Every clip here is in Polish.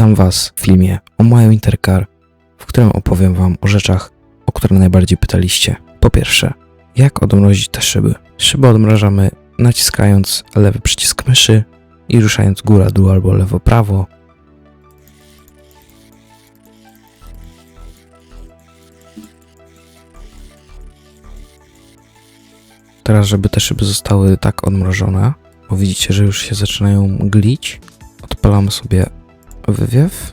Witam Was w filmie o Mayo Intercar, w którym opowiem Wam o rzeczach, o które najbardziej pytaliście. Po pierwsze, jak odmrozić te szyby? Szyby odmrażamy naciskając lewy przycisk myszy i ruszając góra, dół albo lewo, prawo. Teraz, żeby te szyby zostały tak odmrożone, bo widzicie, że już się zaczynają mglić, odpalamy sobie wywiew.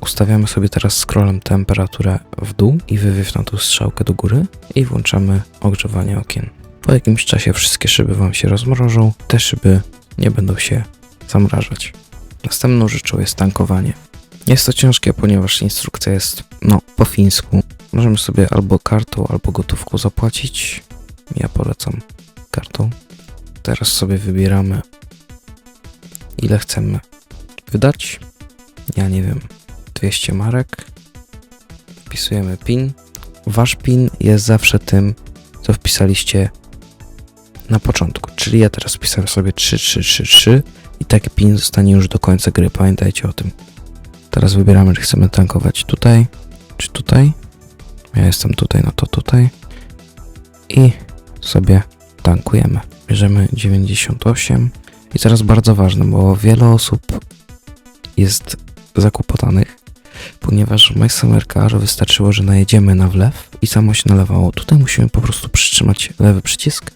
Ustawiamy sobie teraz scrollem temperaturę w dół i wywiew na tą strzałkę do góry i włączamy ogrzewanie okien. Po jakimś czasie wszystkie szyby Wam się rozmrożą, te szyby nie będą się zamrażać. Następną rzeczą jest tankowanie. Jest to ciężkie, ponieważ instrukcja jest, no, po fińsku. Możemy sobie albo kartą, albo gotówką zapłacić. Ja polecam kartą. Teraz sobie wybieramy, ile chcemy wydać. Ja nie wiem, 200 marek. Wpisujemy PIN. Wasz PIN jest zawsze tym, co wpisaliście na początku. Czyli ja teraz wpisałem sobie 3333 i taki PIN zostanie już do końca gry. Pamiętajcie o tym. Teraz wybieramy, czy chcemy tankować tutaj, czy tutaj. Ja jestem tutaj, no to tutaj. I sobie tankujemy. Bierzemy 98. I teraz bardzo ważne, bo wiele osób jest zakłopotanych, ponieważ w My Summer Car wystarczyło, że najedziemy na wlew i samo się nalewało. Tutaj musimy po prostu przytrzymać lewy przycisk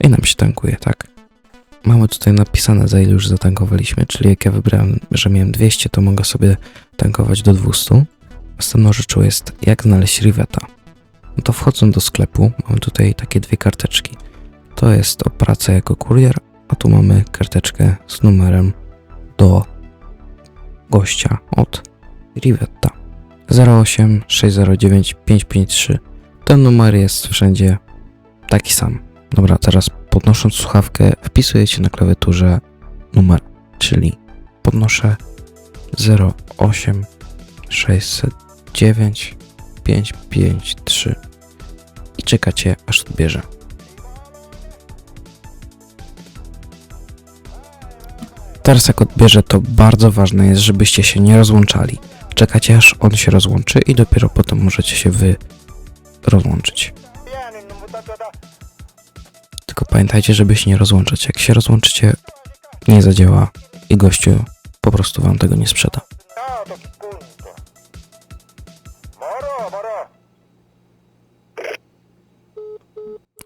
i nam się tankuje, tak? Mamy tutaj napisane, za ile już zatankowaliśmy, czyli jak ja wybrałem, że miałem 200, to mogę sobie tankować do 200. Następną rzeczą jest, jak znaleźć Riveta. No to wchodząc do sklepu, mamy tutaj takie dwie karteczki. To jest o pracę jako kurier, a tu mamy karteczkę z numerem do gościa od Rivetta 08 609 553. Ten numer jest wszędzie taki sam. Dobra, teraz podnosząc słuchawkę wpisujecie na klawiaturze numer, czyli podnoszę 08 609 553 i czekacie aż odbierze. Teraz jak odbierze, to bardzo ważne jest, żebyście się nie rozłączali. Czekacie aż on się rozłączy i dopiero potem możecie się wy rozłączyć. Tylko pamiętajcie, żeby się nie rozłączać. Jak się rozłączycie, nie zadziała i gościu po prostu wam tego nie sprzeda.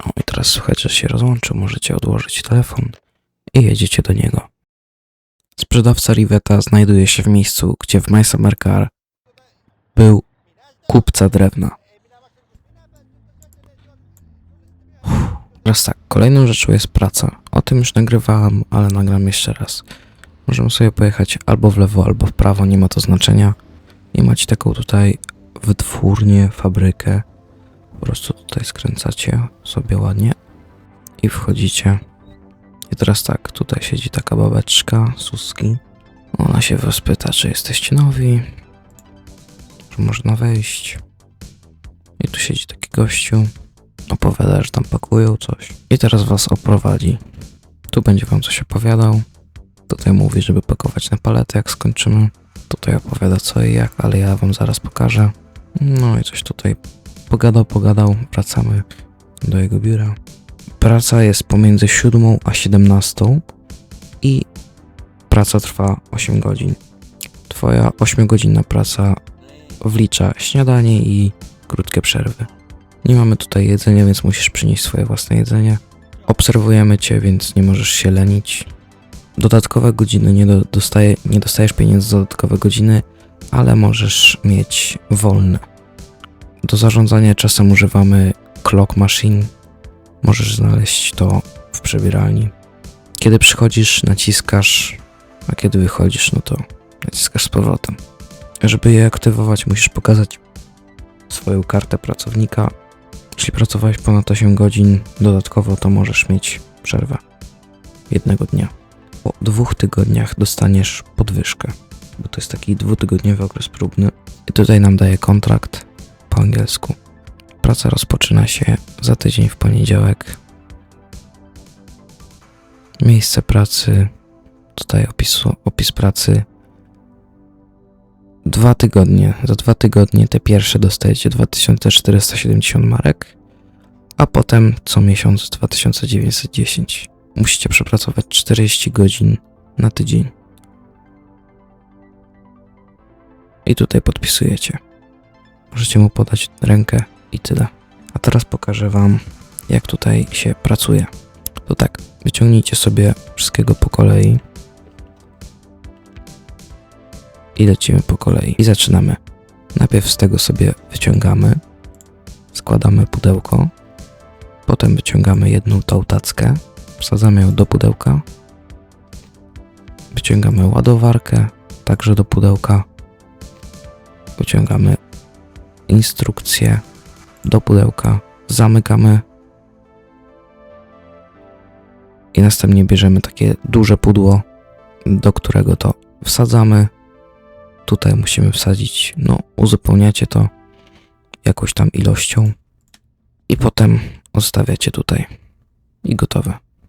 O, i teraz słuchajcie, że się rozłączył, możecie odłożyć telefon i jedziecie do niego. Sprzedawca Riveta znajduje się w miejscu, gdzie w My Summer Car był kupca drewna. Uff, Teraz tak, kolejną rzeczą jest praca. O tym już nagrywałem, ale nagram jeszcze raz. Możemy sobie pojechać albo w lewo, albo w prawo, nie ma to znaczenia. I macie taką tutaj wytwórnię, fabrykę. Po prostu tutaj skręcacie sobie ładnie i wchodzicie. I teraz tak, tutaj siedzi taka babeczka, Suski. Ona się was pyta, czy jesteście nowi, czy można wejść. I tu siedzi taki gościu, opowiada, że tam pakują coś. I teraz was oprowadzi. Tu będzie wam coś opowiadał. Tutaj mówi, żeby pakować na paletę, jak skończymy. Tutaj opowiada co i jak, ale ja wam zaraz pokażę. No i coś tutaj pogadał, pogadał. Wracamy do jego biura. Praca jest pomiędzy 7 a 17 i praca trwa 8 godzin. Twoja 8-godzinna praca wlicza śniadanie i krótkie przerwy. Nie mamy tutaj jedzenia, więc musisz przynieść swoje własne jedzenie. Obserwujemy cię, więc nie możesz się lenić. Dodatkowe godziny nie, do, dostaje, nie dostajesz pieniędzy za dodatkowe godziny, ale możesz mieć wolne. Do zarządzania czasem używamy clock machine. Możesz znaleźć to w przebieralni. Kiedy przychodzisz, naciskasz, a kiedy wychodzisz, no to naciskasz z powrotem. Żeby je aktywować, musisz pokazać swoją kartę pracownika. Jeśli pracowałeś ponad 8 godzin dodatkowo, to możesz mieć przerwę jednego dnia. Po dwóch tygodniach dostaniesz podwyżkę, bo to jest taki dwutygodniowy okres próbny. I tutaj nam daje kontrakt po angielsku. Praca rozpoczyna się za tydzień w poniedziałek. Miejsce pracy, tutaj opis, opis pracy, dwa tygodnie. Za dwa tygodnie te pierwsze dostajecie 2470 marek, a potem co miesiąc 2910. Musicie przepracować 40 godzin na tydzień. I tutaj podpisujecie. Możecie mu podać rękę i tyle. A teraz pokażę Wam, jak tutaj się pracuje. To tak, wyciągnijcie sobie wszystkiego po kolei. I lecimy po kolei. I zaczynamy. Najpierw z tego sobie wyciągamy, składamy pudełko, potem wyciągamy jedną tą tackę, wsadzamy ją do pudełka, wyciągamy ładowarkę, także do pudełka, wyciągamy instrukcję do pudełka, zamykamy i następnie bierzemy takie duże pudło, do którego to wsadzamy. Tutaj musimy wsadzić, no uzupełniacie to jakąś tam ilością i potem odstawiacie tutaj i gotowe.